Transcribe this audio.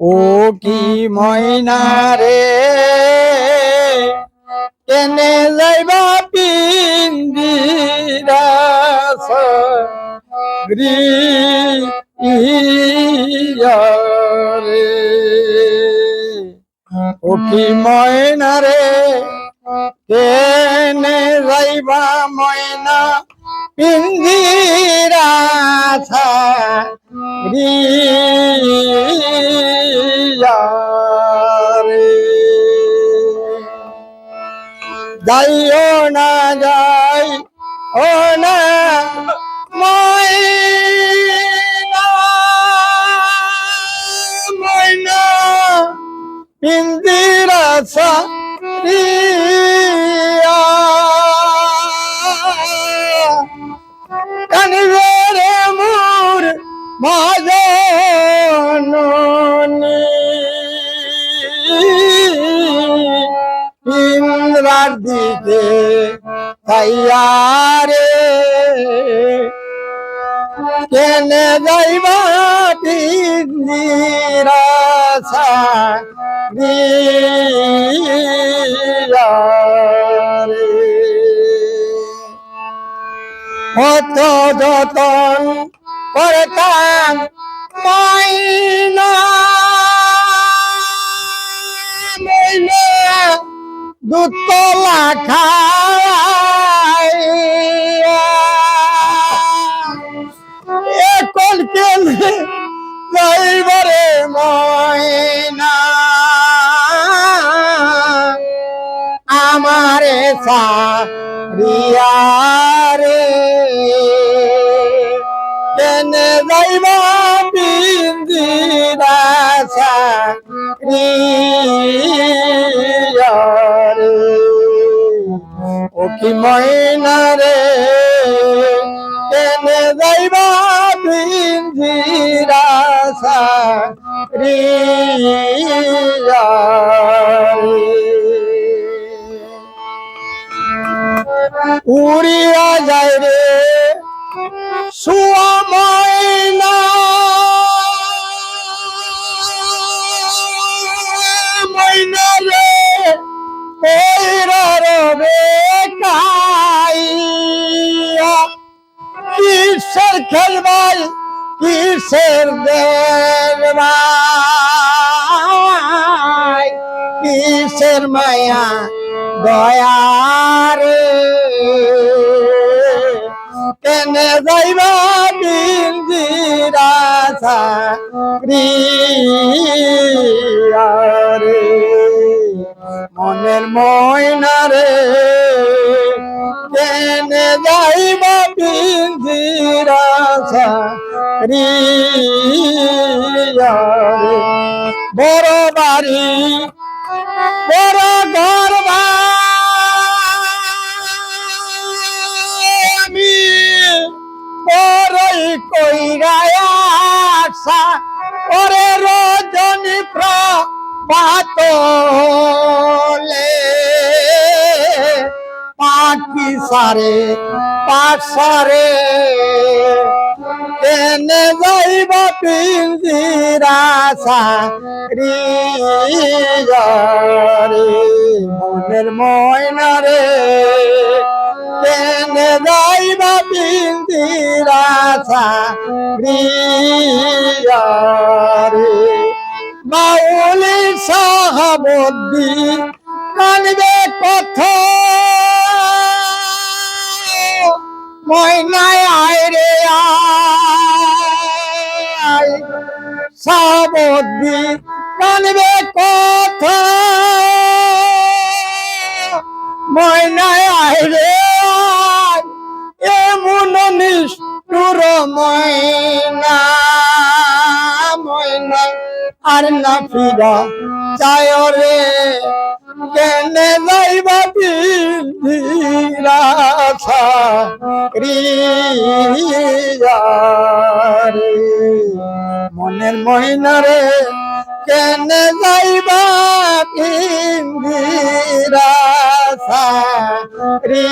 ও কি ময়না রে? কেনে যাইবা পিন্দিরা রে ও কি ময়না রে? কেনে যাইবা ময়না পিন্দিরা রে যাইও না যাই ও না ময়না ময়না পিন্দিরা সারিয়া। কানবে রে মোর মজননী ইন্দ্রার দিকে তাইয়ারে কেনে যাইবা নিরাশা কত যতন করতাম মাইনা মইনা দুতলা খাইয়া এখন কেনে যাইবারে ময়না? আমারে সারিয়ারে কেনে যাইবা বিন্দিরা কি ময়না রে? কেনে যাইবা বিন্দিরা সারিয়ারে উড়িয়া যায় রে ময়না খেলবাই কিসের দেবাই কিসের মায়া দয়ারে কেনে যাইবা বিন্দিরা রে? মনের ময়না রে? কেনে যাইবা বিন্দিরা বড় বাড়ি বড় ঘর আমি বড়ই কইরায়াসা ওরে রজনী প্রভাতলে পাখি সারে পাশারে কেনে যাইব পিঞ্জিরা সারি মনের ময়না রে। কেনে যাইব পিঞ্জিরা সারি মাউলি সাহাবদ্দি কানবে কথা। ময়নায় আয় রে সাবদ্দি কানবে কথা। ময়নায় আয় রে আয় এমন নিষ্ঠুর ময়না। ময়না আর না ফিরা চায় রে, কেনে যাইবা পিন্ধিরা রে মনের কেন যাইবা পিন্ধিরা রে?